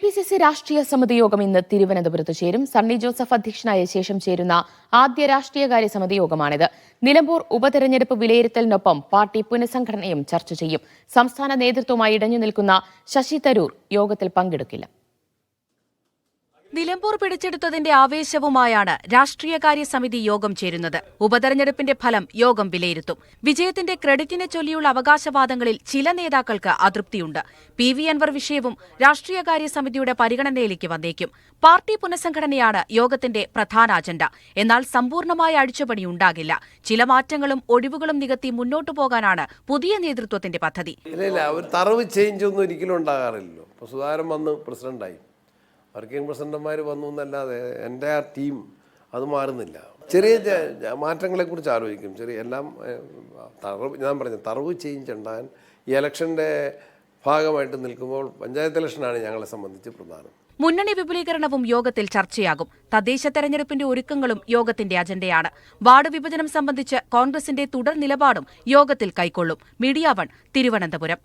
P C C രാഷ്ട്രീയ സമിതി യോഗം ഇന്ന് തിരുവനന്തപുരത്ത് ചേരും. സണ്ണി ജോസഫ് അധ്യക്ഷനായ ശേഷം ചേരുന്ന ആദ്യ രാഷ്ട്രീയകാര്യ സമിതി യോഗമാണിത്. നിലമ്പൂർ ഉപതെരഞ്ഞെടുപ്പ് വിലയിരുത്തലിനൊപ്പം പാർട്ടി പുനഃസംഘടനയും ചർച്ച ചെയ്യും. സംസ്ഥാന നേതൃത്വമായി ഇടഞ്ഞു നിൽക്കുന്ന ശശി തരൂർ യോഗത്തിൽ പങ്കെടുക്കില്ല. നിലമ്പൂർ പിടിച്ചെടുത്തതിന്റെ ആവേശവുമായാണ് രാഷ്ട്രീയകാര്യ സമിതി യോഗം ചേരുന്നത്. ഉപതെരഞ്ഞെടുപ്പിന്റെ ഫലം യോഗം വിലയിരുത്തും. വിജയത്തിന്റെ ക്രെഡിറ്റിനെ ചൊല്ലിയുള്ള അവകാശവാദങ്ങളിൽ ചില നേതാക്കൾക്ക് അതൃപ്തിയുണ്ട്. പി വി അൻവർ വിഷയവും രാഷ്ട്രീയകാര്യ സമിതിയുടെ പരിഗണനയിലേക്ക് വന്നേക്കും. പാർട്ടി പുനഃസംഘടനയാണ് യോഗത്തിന്റെ പ്രധാന അജണ്ട. എന്നാൽ സമ്പൂർണമായ അഴിച്ചുപണി ഉണ്ടാകില്ല. ചില മാറ്റങ്ങളും ഒഴിവുകളും നികത്തി മുന്നോട്ടു പോകാനാണ് പുതിയ നേതൃത്വത്തിന്റെ പദ്ധതി. തറവ് ചേഞ്ച് ഒന്നും ഒരിക്കലും ഉണ്ടാകാറില്ലല്ലോ. സുധാകരൻ വന്ന് പ്രസിഡന്റായി വർക്കിംഗ് പ്രസിഡന്റുമാർ വന്നു എന്നല്ലാതെ എന്റെ ആ ടീം അത് മാറുന്നില്ല. ചെറിയ മാറ്റങ്ങളെക്കുറിച്ച് ആലോചിക്കും. ചെറിയ എല്ലാം തറവ് ഞാൻ പറഞ്ഞു തറവ് ചേഞ്ച് ഉണ്ടാകാൻ ഈ ഇലക്ഷന്റെ ഭാഗമായിട്ട് നിൽക്കുമ്പോൾ പഞ്ചായത്ത് ഇലക്ഷനാണ് ഞങ്ങളെ സംബന്ധിച്ച് പ്രധാനം. മുന്നണി വിപുലീകരണവും യോഗത്തിൽ ചർച്ചയാകും. തദ്ദേശ തെരഞ്ഞെടുപ്പിന്റെ ഒരുക്കങ്ങളും യോഗത്തിന്റെ അജണ്ടയാണ്. വാർഡ് വിഭജനം സംബന്ധിച്ച് കോൺഗ്രസിന്റെ തുടർ നിലപാടും യോഗത്തിൽ കൈക്കൊള്ളും. Media one Thiruvananthapuram.